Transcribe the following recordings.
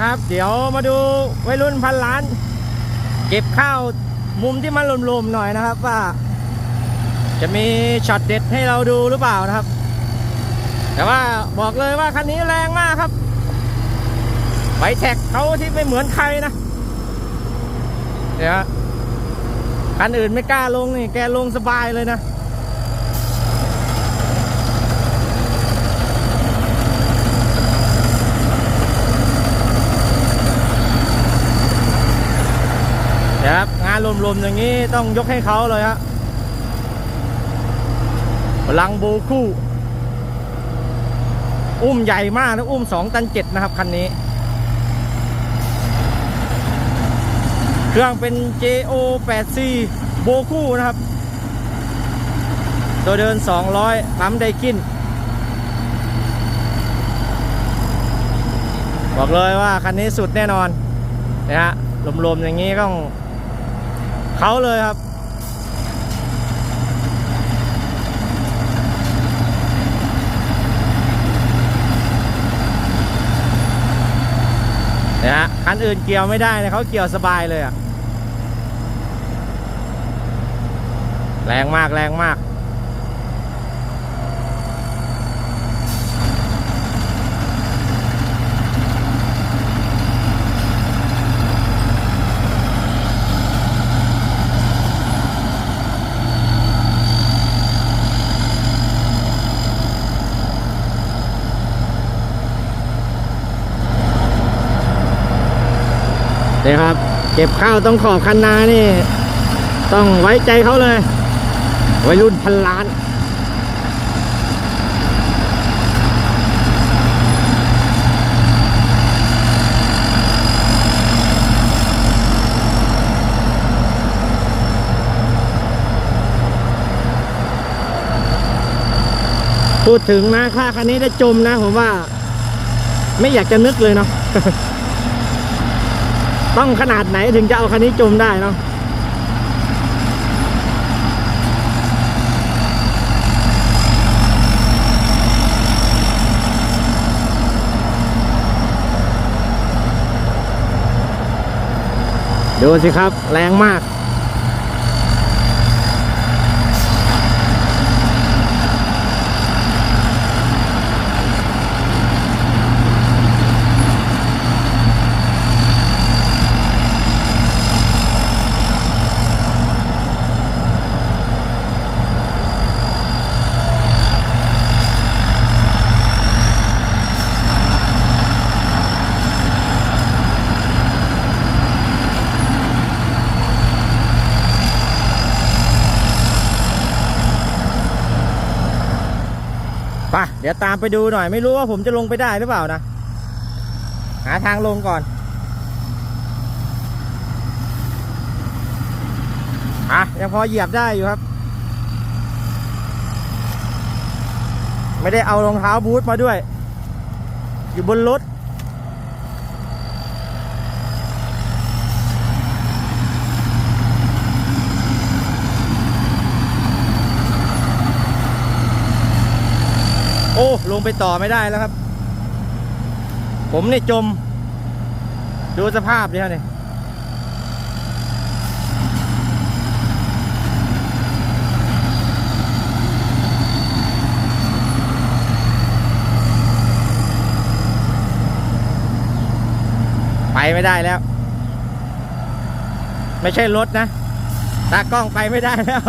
ครับ เดี๋ยวมาดูวัยรุ่นพันล้าน เก็บข้าวมุมที่มันลมๆหน่อยนะครับว่า จะมีช็อตเด็ดให้เราดูหรือเปล่านะครับ แต่ว่าบอกเลยว่าคันนี้แรงมากครับไบแท็กเขาที่ไม่เหมือนใครนะเดี๋ยวคันอื่นไม่กล้าลงนี่แกลงสบายเลยนะ นะค รวมๆอย่างนี้ต้องยกให้เขาเลยฮะพลังโบคู่ อุ้มใหญ่มากนะ อุ้ม 2 ตัน 7 นะครับ คันนี้ เครื่องเป็น JO 8 C โบคู่นะครับ ตัวเดิน 200ปั๊มไดกินบอกเลยว่าคันนี้สุดแน่นอนนะฮะลมๆอย่างนี้ต้อง เขาเลยครับ นะฮะคันอื่นเกี่ยวไม่ได้นะเขาเกี่ยวสบายเลยอะแรงมากแรงมาก นี่ครับ เก็บข้าวต้องขอบคันนานี่ ต้องไว้ใจเขาเลยวัยรุ่นพันล้านพูดถึงนะค่าคันนี้ได้จมนะ ผมว่า ไม่อยากจะนึกเลยเนาะ ต้องขนาดไหนถึงจะเอาคันนี้จมได้เนาะดูสิครับ แรงมาก ไปเดี๋ยวตามไปดูหน่อย ไม่รู้ว่าผมจะลงไปได้หรือเปล่านะ หาทางลงก่อนอะยังพอเหยียบได้อยู่ครับ ไม่ได้เอารองเท้าบูทมาด้วย อยู่บนรถ โอ้ ลงไปต่อไม่ได้แล้วครับ ผมนี่จม ดูสภาพดิฮะเนี่ยไปไม่ได้แล้ว ไม่ใช่รถนะตากล้องไปไม่ได้แล้ว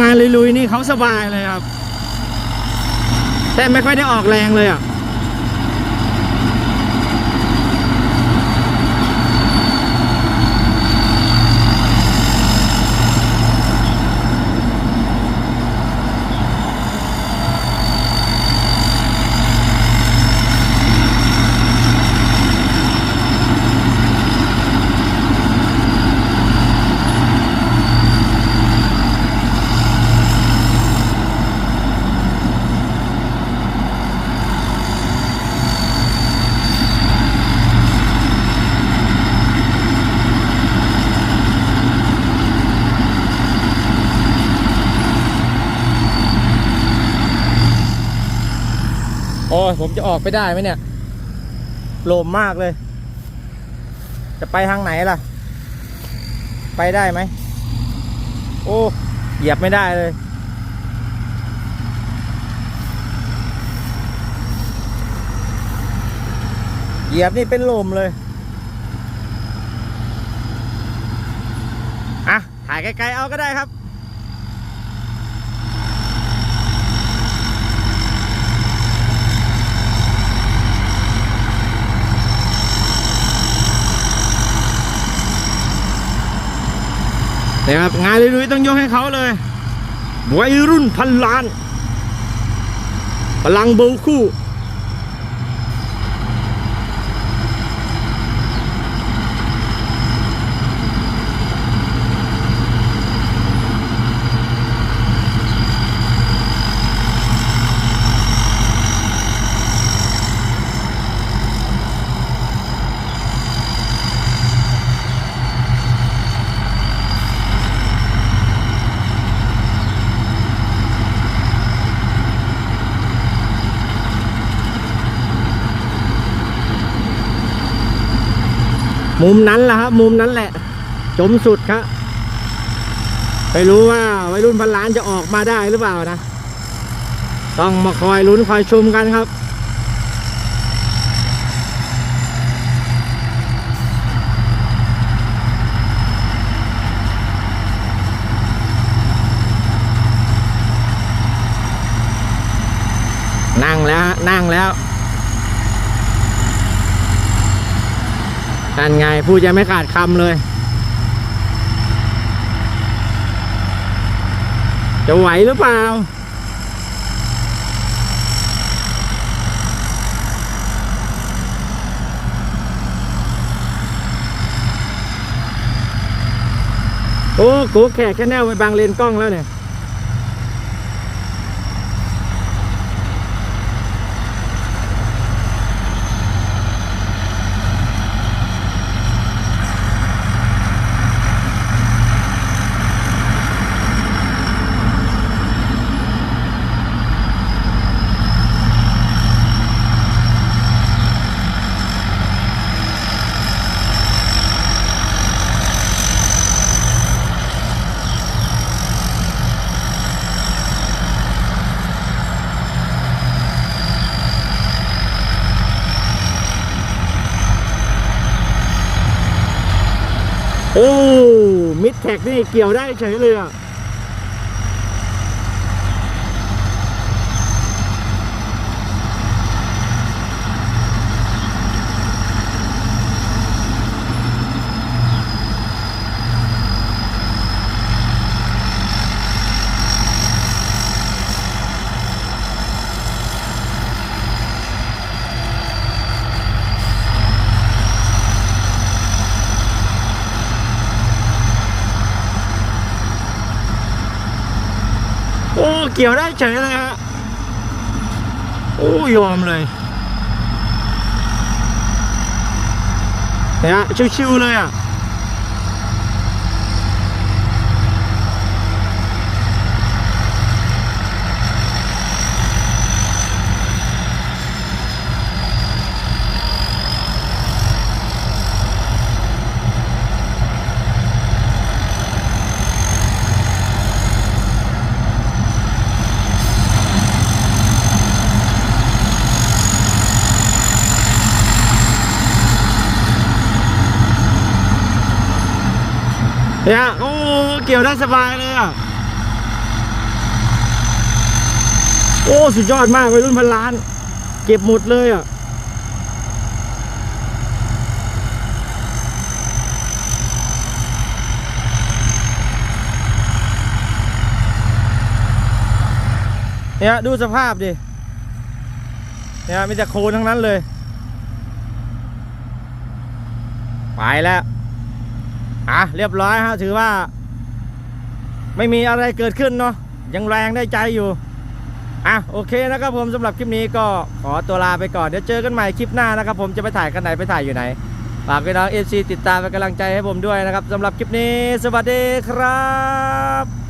งานลุยๆนี่เขาสบายเลยครับ แต่ไม่ค่อยได้ออกแรงเลยอะ โอ้ยผมจะออกไปได้ไหมเนี่ยโลมมากเลย จะไปทางไหนล่ะ ไปได้ไหม โอ้ เหยียบไม่ได้เลย เหยียบนี่เป็นลมเลย อะ ถ่ายไกลๆเอาก็ได้ครับ นะครับงานลุยๆต้องยกให้เขาเลยวัยรุ่นพันล้านพลังเบลคู่ มุมนั้นแหละครับมุมนั้นแหละ จมสุดครับไปรู้ว่าวัยรุ่นพันล้านจะออกมาได้หรือเปล่านะ ต้องมาคอยลุ้นคอยชมกันครับ นั่งแล้วฮะนั่งแล้ว นั่นไงพูดจะไม่ขาดคำเลย จะไหวหรือเปล่า โอ้โกแขกแค่แนวไปบางเลนกล้องแล้วเนี่ย โอ้มิดแท็กนี่เกี่ยวได้เฉยเลยอะ โอ้ เกี่ยวได้เฉยเลยฮะโอ้ยอมเลยเนี่ยชิวๆเลยอะ เนี่ยโอ้เกี่ยวได้สบายเลยอะโอ้สุดยอดมากวัยรุ่นพันล้าน เก็บหมดเลยอะเนี่ยดูสภาพดิเนี่ยมีแต่โคลนทั้งนั้นเลย ไปแล้ว อะเรียบร้อยฮะถือว่า ไม่มีอะไรเกิดขึ้นเนาะยังแรงได้ใจอยู่อะโอเคนะครับผมสำหรับคลิปนี้ก็ขอตัวลาไปก่อนเดี๋ยวเจอกันใหม่คลิปหน้านะครับผมจะไปถ่ายกันไหนไปถ่ายอยู่ไหนฝากพี่น้องเอฟซีติดตามเป็นกำลังใจให้ผมด้วยนะครับสำหรับคลิปนี้ สวัสดีครับ